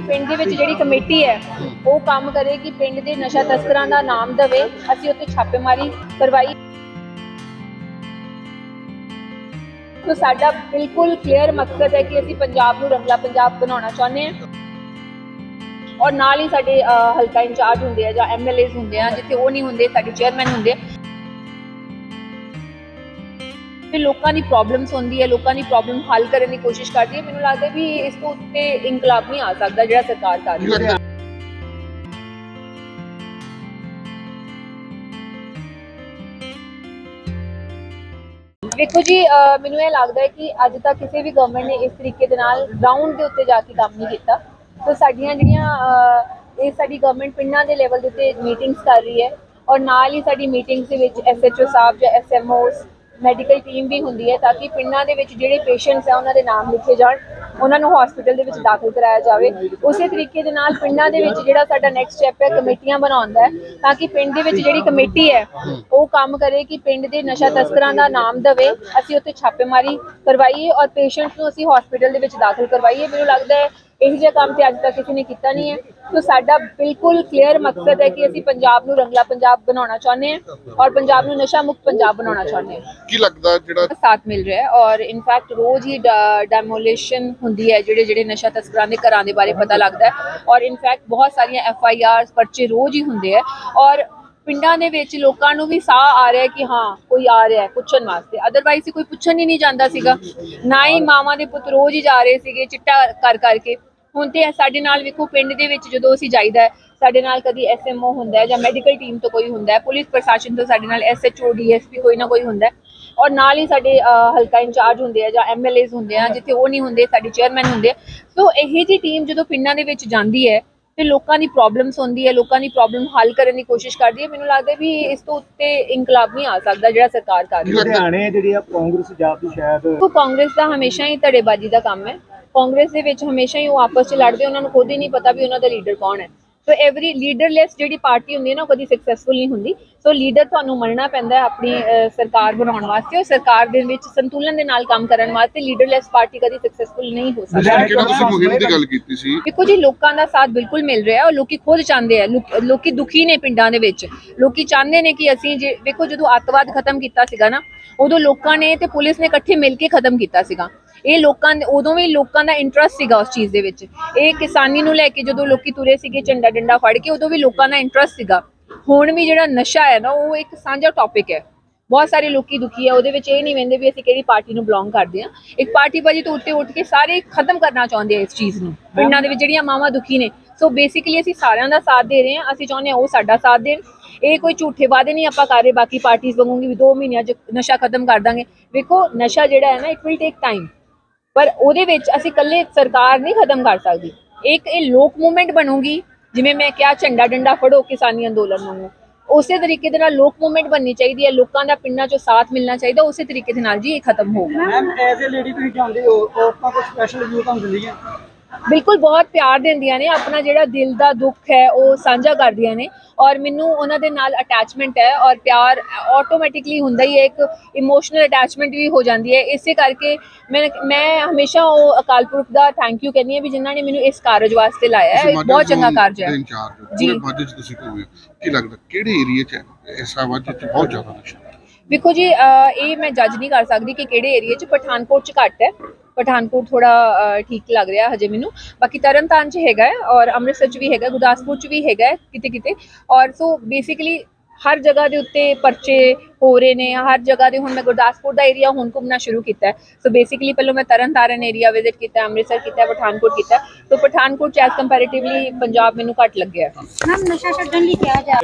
ਪਿੰਡ ਦੇ ਵਿੱਚ ਜਿਹੜੀ ਕਮੇਟੀ ਹੈ, ਉਹ ਕੰਮ ਕਰੇ ਕਿ ਪਿੰਡ ਦੇ ਨਸ਼ਾ ਤਸਕਰਾਂ ਦਾ ਨਾਮ ਦਵੇ। ਅਸੀਂ ਉੱਤੇ ਛਾਪੇਮਾਰੀ ਕਰਵਾਈ। ਤੋ ਸਾਡਾ ਬਿਲਕੁਲ ਕਲੀਅਰ ਮਕਸਦ ਹੈ ਕਿ ਅਸੀਂ ਪੰਜਾਬ ਨੂੰ ਰੰਗਲਾ ਪੰਜਾਬ ਬਣਾਉਣਾ ਚਾਹੁੰਦੇ ਹਾਂ। ਔਰ ਨਾਲ ਹੀ ਸਾਡੇ ਹਲਕਾ ਇੰਚਾਰਜ ਹੁੰਦੇ ਆ ਜਾਂ ਐਮਐਲਏਜ਼ ਹੁੰਦੇ ਆ, ਜਿੱਥੇ ਉਹ ਨਹੀਂ ਹੁੰਦੇ, ਸਾਡੇ ਚੇਅਰਮੈਨ ਹੁੰਦੇ। ਤੇ ਲੋਕਾਂ ਦੀ ਪ੍ਰੋਬਲਮਸ ਹੁੰਦੀ ਹੈ ਲੋਕਾਂ ਦੀ ਪ੍ਰੋਬਲਮ ਹੱਲ ਕਰਨ ਦੀ ਕੋਸ਼ਿਸ਼ ਕਰਦੀ ਹੈ। ਮੈਨੂੰ ਲੱਗਦਾ ਵੀ ਇਸ ਤੋਂ ਉੱਤੇ ਇਨਕਲਾਬ ਨਹੀਂ ਆ ਸਕਦਾ ਜਿਹੜਾ ਸਰਕਾਰ ਕਰ ਰਹੀ ਹੈ। ਵੇਖੋ ਜੀ ਮੈਨੂੰ ਇਹ ਲੱਗਦਾ ਹੈ ਕਿ ਅੱਜ ਤੱਕ ਕਿਸੇ ਵੀ ਗਵਰਨਮੈਂਟ ਨੇ ਇਸ ਤਰੀਕੇ ਦੇ ਨਾਲ ਗਰਾਊਂਡ ਦੇ ਉੱਤੇ ਜਾ ਕੇ ਕੰਮ ਨਹੀਂ ਕੀਤਾ। ਸੋ ਸਾਡੀਆਂ ਜਿਹੜੀਆਂ ਇਹ ਸਾਡੀ ਗਵਰਨਮੈਂਟ ਪਿੰਡਾਂ ਦੇ ਲੈਵਲ ਦੇ ਉੱਤੇ ਮੀਟਿੰਗਸ ਕਰ ਰਹੀ ਹੈ। ਔਰ ਨਾਲ ਹੀ ਸਾਡੀ ਮੀਟਿੰਗਸ ਦੇ ਵਿੱਚ ਐਸਐਚਓ ਸਾਹਿਬ ਜਾਂ ਐਸਐਮਓਸ ਮੈਡੀਕਲ ਟੀਮ ਵੀ ਹੁੰਦੀ ਹੈ ਤਾਂ ਕਿ ਪਿੰਡਾਂ ਦੇ ਵਿੱਚ ਜਿਹੜੇ ਪੇਸ਼ੈਂਟਸ ਆ ਉਹਨਾਂ ਦੇ ਨਾਮ ਲਿਖੇ ਜਾਣ, ਉਹਨਾਂ ਨੂੰ ਹਸਪੀਟਲ ਦੇ ਵਿੱਚ ਦਾਖਲ ਕਰਾਇਆ ਜਾਵੇ। ਉਸੇ ਤਰੀਕੇ ਦੇ ਨਾਲ ਪਿੰਡਾਂ ਦੇ ਵਿੱਚ ਜਿਹੜਾ ਸਾਡਾ ਨੈਕਸਟ ਸਟੈਪ ਹੈ, ਕਮੇਟੀਆਂ ਬਣਾਉਂਦਾ ਹੈ ਤਾਂ ਕਿ ਪਿੰਡ ਦੇ ਵਿੱਚ ਜਿਹੜੀ ਕਮੇਟੀ ਹੈ, ਉਹ ਕੰਮ ਕਰੇ ਕਿ ਪਿੰਡ ਦੇ ਨਸ਼ਾ ਤਸਕਰਾਂ ਦਾ ਨਾਮ ਦਵੇ। ਅਸੀਂ ਉੱਥੇ ਛਾਪੇਮਾਰੀ ਕਰਵਾਈਏ ਔਰ ਪੇਸ਼ੈਂਟਸ ਨੂੰ ਅਸੀਂ ਹਸਪੀਟਲ ਦੇ ਵਿੱਚ ਦਾਖਲ ਕਰਵਾਈਏ। ਮੈਨੂੰ ਲੱਗਦਾ ਹੈ, ਇਹ ਜਿਹਾ ਕੰਮ ਤੇ ਅੱਜ ਤੱਕ ਕਿਸੇ ਨੇ ਕੀਤਾ ਨਹੀਂ ਹੈ। ਸੋ ਸਾਡਾ ਬਿਲਕੁਲ ਕਲੀਅਰ ਮਕਸਦ ਹੈ ਕਿ ਅਸੀਂ ਪੰਜਾਬ ਨੂੰ ਰੰਗਲਾ ਪੰਜਾਬ ਬਣਾਉਣਾ ਚਾਹੁੰਦੇ ਹਾਂ ਔਰ ਪੰਜਾਬ ਨੂੰ ਨਸ਼ਾ ਮੁਕਤ ਪੰਜਾਬ ਬਣਾਉਣਾ ਚਾਹੁੰਦੇ ਹਾਂ। ਕੀ ਲੱਗਦਾ ਜਿਹੜਾ ਸਾਥ ਮਿਲ ਰਿਹਾ ਹੈ ਔਰ ਇਨਫੈਕਟ ਰੋਜ਼ ਹੀ ਡੈਮੋਲੀਸ਼ਨ ਹੁੰਦੀ ਹੈ ਜਿਹੜੇ ਜਿਹੜੇ ਨਸ਼ਾ ਤਸਕਰਾਂ ਦੇ ਘਰਾਂ ਦੇ ਬਾਰੇ ਪਤਾ ਲੱਗਦਾ ਹੈ ਔਰ ਇਨਫੈਕਟ ਬਹੁਤ ਸਾਰੀਆਂ ਐਫ ਆਈ ਆਰਸ ਪਰਚੇ ਰੋਜ਼ ਹੀ ਹੁੰਦੇ ਆ ਔਰ ਪਿੰਡਾਂ ਦੇ ਵਿੱਚ ਲੋਕਾਂ ਨੂੰ ਵੀ ਸਾਹ ਆ ਰਿਹਾ ਹੈ ਕਿ ਹਾਂ ਕੋਈ ਆ ਰਿਹਾ ਹੈ ਪੁੱਛਣ ਵਾਸਤੇ। ਅਦਰਵਾਈਜ਼ ਕੋਈ ਪੁੱਛਣ ਹੀ ਨਹੀਂ ਜਾਂਦਾ ਸੀਗਾ। ਨਾ ਹੀ ਮਾਵਾਂ ਦੇ ਪੁੱਤ ਰੋਜ਼ ਹੀ ਜਾ ਰਹੇ ਸੀਗੇ ਚਿੱਟਾ ਕਰ ਕਰਕੇ। ਹੁਣ ਤੇ ਸਾਡੇ ਨਾਲ ਵੇਖੋ ਪਿੰਡ ਦੇ ਵਿੱਚ ਜਦੋਂ ਅਸੀਂ ਜਾਈਦਾ ਸਾਡੇ ਨਾਲ ਕਦੀ ਐਸਐਮਓ ਹੁੰਦਾ ਜਾਂ ਮੈਡੀਕਲ ਟੀਮ ਤੋਂ ਕੋਈ ਹੁੰਦਾ ਪੁਲਿਸ ਪ੍ਰਸ਼ਾਸਨ ਤੋਂ ਸਾਡੇ ਨਾਲ ਐਸਐਚਓ ਡੀਐਸਪੀ ਕੋਈ ਨਾ ਕੋਈ ਹੁੰਦਾ ਔਰ ਨਾਲ ਹੀ ਸਾਡੇ ਹਲਕਾ ਇੰਚਾਰਜ ਹੁੰਦੇ ਆ ਜਾਂ ਐਮਐਲਏਜ਼ ਹੁੰਦੇ ਆ ਜਿੱਥੇ ਉਹ ਨਹੀਂ ਹੁੰਦੇ ਸਾਡੇ ਚੇਅਰਮੈਨ ਹੁੰਦੇ ਸੋ ਇਹੀ ਜੀ ਟੀਮ ਜਦੋਂ ਪਿੰਡਾਂ ਦੇ ਵਿੱਚ ਜਾਂਦੀ ਹੈ ਤੇ ਲੋਕਾਂ ਦੀ ਪ੍ਰੋਬਲਮਸ ਹੁੰਦੀ ਹੈ ਲੋਕਾਂ ਦੀ ਪ੍ਰੋਬਲਮ ਹੱਲ ਕਰਨ ਦੀ ਕੋਸ਼ਿਸ਼ ਕਰਦੀ ਹੈ ਮੈਨੂੰ ਲੱਗਦਾ ਵੀ ਇਸ ਤੋਂ ਉੱਤੇ ਇਨਕਲਾਬ ਨਹੀਂ ਆ ਸਕਦਾ ਜਿਹੜਾ ਸਰਕਾਰ ਕਰ ਰਹੀ ਹੈ। ਲੁਧਿਆਣੇ ਜਿਹੜੀ ਆ ਕਾਂਗਰਸ ਦੀ ਸ਼ਾਇਦ ਕਾਂਗਰਸ ਦਾ ਹਮੇਸ਼ਾ ਹੀ ਧੜੇਬਾਜ਼ੀ ਦਾ ਕੰਮ ਹੈ। ਕਾਂਗਰਸ ਦੇ ਵਿੱਚ ਹਮੇਸ਼ਾ ਹੀ ਉਹ ਆਪਸ 'ਚ ਲੜਦੇ ਉਹਨਾਂ ਨੂੰ ਖੁਦ ਹੀ ਨਹੀਂ ਪਤਾ ਵੀ ਉਹਨਾਂ ਦਾ ਲੀਡਰ ਕੌਣ ਹੈ। ਸੋ ਐਵਰੀ ਲੀਡਰਲੈਸ ਜਿਹੜੀ ਪਾਰਟੀ ਹੁੰਦੀ ਹੈ ਨਾ ਉਹ ਕਦੀ ਸਕਸੈਸਫੁਲ ਨਹੀਂ ਹੁੰਦੀ। ਸੋ ਲੀਡਰ ਤੁਹਾਨੂੰ ਮੰਨਣਾ ਪੈਂਦਾ ਹੈ ਆਪਣੀ ਸਰਕਾਰ ਬਣਾਉਣ ਵਾਸਤੇ। ਔਰ ਸਰਕਾਰ ਦੇ ਵਿੱਚ ਸੰਤੁਲਨ ਦੇ ਨਾਲ ਕੰਮ ਕਰਨ ਵਾਸਤੇ ਲੀਡਰਲੈਸ ਪਾਰਟੀ ਕਦੀ ਸਕਸੈਸਫੁਲ ਨਹੀਂ ਹੋ ਸਕਦੀ। ਜਿਹੜਾ ਤੁਸੀਂ ਮੁਹਿੰਮ ਦੀ ਗੱਲ ਕੀਤੀ ਸੀ। ਦੇਖੋ ਜੀ ਲੋਕਾਂ ਦਾ ਸਾਥ ਬਿਲਕੁਲ ਮਿਲ ਰਿਹਾ ਹੈ ਔਰ ਲੋਕੀ ਖੁਦ ਚਾਹੁੰਦੇ ਆ ਲੋਕ- ਦੁਖੀ ਨੇ ਪਿੰਡਾਂ ਦੇ ਵਿੱਚ। ਲੋਕੀ ਚਾਹੁੰਦੇ ਨੇ ਕਿ ਅਸੀਂ ਜੇ ਦੇਖੋ ਜਦੋਂ ਅੱਤਵਾਦ ਖਤਮ ਕੀਤਾ ਸੀਗਾ ਨਾ ਉਦੋਂ ਲੋਕਾਂ ਨੇ ਤੇ ਪੁਲਿਸ ਨੇ ਇਕੱਠੇ ਮਿਲ ਕੇ ਖਤਮ ਕੀਤਾ ਸੀਗਾ। ਇਹ ਲੋਕਾਂ ਦੇ ਉਦੋਂ ਵੀ ਲੋਕਾਂ ਦਾ ਇੰਟਰਸਟ ਸੀਗਾ ਉਸ ਚੀਜ਼ ਦੇ ਵਿੱਚ। ਇਹ ਕਿਸਾਨੀ ਨੂੰ ਲੈ ਕੇ ਜਦੋਂ ਲੋਕੀ ਤੁਰੇ ਸੀਗੇ ਝੰਡਾ ਡੰਡਾ ਫੜ ਕੇ, ਉਦੋਂ ਵੀ ਲੋਕਾਂ ਦਾ ਇੰਟਰਸਟ ਸੀਗਾ। ਹੁਣ ਵੀ ਜਿਹੜਾ ਨਸ਼ਾ ਹੈ ਨਾ, ਉਹ ਇੱਕ ਸਾਂਝਾ ਟੌਪਿਕ ਹੈ। ਬਹੁਤ ਸਾਰੇ ਲੋਕੀ ਦੁਖੀ ਆ ਉਹਦੇ ਵਿੱਚ ਇਹ ਨਹੀਂ ਵੰਦੇ ਵੀ ਅਸੀਂ ਕਿਹੜੀ ਪਾਰਟੀ ਨੂੰ ਬਿਲੋਂਗ ਕਰਦੇ ਆ ਇੱਕ ਪਾਰਟੀ ਬਾਜੀ ਤੋਂ ਉੱਤੇ ਉੱਠ ਕੇ ਸਾਰੇ ਖਤਮ ਕਰਨਾ ਚਾਹੁੰਦੇ ਆ ਇਸ ਚੀਜ਼ ਨੂੰ। ਪਿੰਡਾਂ ਦੇ ਵਿੱਚ ਜਿਹੜੀਆਂ ਮਾਵਾਂ ਦੁਖੀ ਨੇ। ਸੋ ਬੇਸਿਕਲੀ ਅਸੀਂ ਸਾਰਿਆਂ ਦਾ ਸਾਥ ਦੇ ਰਹੇ ਹਾਂ, ਅਸੀਂ ਚਾਹੁੰਦੇ ਹਾਂ ਉਹ ਸਾਡਾ ਸਾਥ ਦੇਣ। ਇਹ ਕੋਈ ਝੂਠੇ ਵਾਅਦੇ ਨਹੀਂ ਆਪਾਂ ਕਰ ਰਹੇ, ਬਾਕੀ ਪਾਰਟੀਆਂ ਵਾਂਗੂ ਵੀ 2 ਮਹੀਨਿਆਂ 'ਚ ਨਸ਼ਾ ਖਤਮ ਕਰ ਦਾਂਗੇ। ਵੇਖੋ, ਨਸ਼ਾ ਜਿਹੜਾ ਹੈ ਨਾ ਇਟ ਵਿਲ ਟੇਕ ਟਾਈਮ ਪਰ ਉਹਦੇ ਵਿੱਚ ਅਸੀਂ ਇਕੱਲੇ ਸਰਕਾਰ ਨਹੀਂ ਖਤਮ ਕਰ ਸਕਦੀ। ਇੱਕ ਇਹ ਲੋਕ ਮੂਵਮੈਂਟ ਬਣੂਗੀ, ਜਿਵੇਂ ਮੈਂ ਕਿਹਾ ਝੰਡਾ ਡੰਡਾ ਫੜੋ ਕਿਸਾਨੀ ਅੰਦੋਲਨ ਨੂੰ। ਉਸੇ ਤਰੀਕੇ ਦੇ ਨਾਲ ਲੋਕ ਮੂਵਮੈਂਟ ਬਣਨੀ ਚਾਹੀਦੀ ਹੈ, ਲੋਕਾਂ ਦਾ ਪਿੰਡਾਂ 'ਚੋਂ ਸਾਥ ਮਿਲਣਾ ਚਾਹੀਦਾ, ਉਸੇ ਤਰੀਕੇ ਦੇ ਨਾਲ ਜੀ ਇਹ ਖਤਮ ਹੋਊਗਾ। ਮੈਮ ਐਜ਼ ਅ ਲੇਡੀ ਤੁਸੀਂ ਜਾਂਦੇ ਹੋ, ਔਰਤਾਂ ਕੋਲ ਸਪੈਸ਼ਲ ਵਿਊ ਤੁਹਾਨੂੰ ਦਿੰਦੀਆਂ ਬਿਲਕੁਲ ਬਹੁਤ ਪਿਆਰ ਦਿੰਦੀਆਂ ਨੇ ਆਪਣਾ ਜਿਹੜਾ ਦਿਲ ਦਾ ਦੁੱਖ ਹੈ ਉਹ ਸਾਂਝਾ ਕਰਦੀਆਂ ਨੇ ਔਰ ਮੈਨੂੰ ਉਹਨਾਂ ਦੇ ਨਾਲ ਅਟੈਚਮੈਂਟ ਹੈ ਔਰ ਪਿਆਰ ਆਟੋਮੈਟਿਕਲੀ ਹੁੰਦਾ ਹੀ ਹੈ ਇੱਕ ਇਮੋਸ਼ਨਲ ਅਟੈਚਮੈਂਟ ਵੀ ਹੋ ਜਾਂਦੀ ਹੈ ਇਸੇ ਕਰਕੇ ਮੈਂ ਮੈਂ ਹਮੇਸ਼ਾ ਉਹ ਅਕਾਲ ਪੁਰਖ ਦਾ ਥੈਂਕ ਯੂ ਕਹਿੰਦੀ ਹਾਂ ਵੀ ਜਿਨ੍ਹਾਂ ਨੇ ਮੈਨੂੰ ਇਸ ਕਾਰਜ ਵਾਸਤੇ ਲਾਇਆ ਹੈ ਇਹ ਬਹੁਤ ਚੰਗਾ ਕਾਰਜ ਹੈ ਜੀ। ਤੁਸੀਂ ਕੀ ਲੱਗਦਾ ਕਿਹੜੇ ਏਰੀਆ ਚ ਐਸਾ ਚ ਬਹੁਤ ਜ਼ਿਆਦਾ ਨਸ਼ਾ? ਵੇਖੋ ਜੀ ਇਹ ਮੈਂ ਜੱਜ ਨਹੀਂ ਕਰ ਸਕਦੀ ਕਿ ਕਿਹੜੇ ਏਰੀਆ 'ਚ ਪਠਾਨਕੋਟ 'ਚ ਘੱਟ ਹੈ। ਪਠਾਨਕੋਟ ਥੋੜਾ ਠੀਕ ਲੱਗ ਰਿਹਾ ਹਜੇ ਮੈਨੂੰ। ਬਾਕੀ ਤਰਨਤਾਰਨ 'ਚ ਹੈਗਾ ਔਰ ਅੰਮ੍ਰਿਤਸਰ 'ਚ ਵੀ ਹੈਗਾ, ਗੁਰਦਾਸਪੁਰ 'ਚ ਵੀ ਹੈਗਾ ਕਿਤੇ ਕਿਤੇ ਔਰ ਸੋ ਬੇਸਿਕਲੀ ਹਰ ਜਗ੍ਹਾ ਦੇ ਉੱਤੇ ਪਰਚੇ ਹੋ ਰਹੇ ਨੇ, ਹਰ ਜਗ੍ਹਾ ਦੇ ਹੁਣ ਮੈਂ ਗੁਰਦਾਸਪੁਰ ਦਾ ਏਰੀਆ ਹੁਣ ਘੁੰਮਣਾ ਸ਼ੁਰੂ ਕੀਤਾ ਸੋ ਬੇਸਿਕਲੀ ਪਹਿਲਾਂ ਮੈਂ ਤਰਨਤਾਰਨ ਏਰੀਆ ਵਿਜ਼ਿਟ ਕੀਤਾ ਅੰਮ੍ਰਿਤਸਰ ਕੀਤਾ ਪਠਾਨਕੋਟ ਕੀਤਾ ਸੋ ਪਠਾਨਕੋਟ ਚ ਐਸ ਕੰਪੈਰੀਟਿਵਲੀ ਪੰਜਾਬ ਮੈਨੂੰ ਘੱਟ ਲੱਗਿਆ ਮੈਮ ਨਸ਼ਾ ਛੱਡਣ ਲਈ ਕਿਹਾ ਜਾ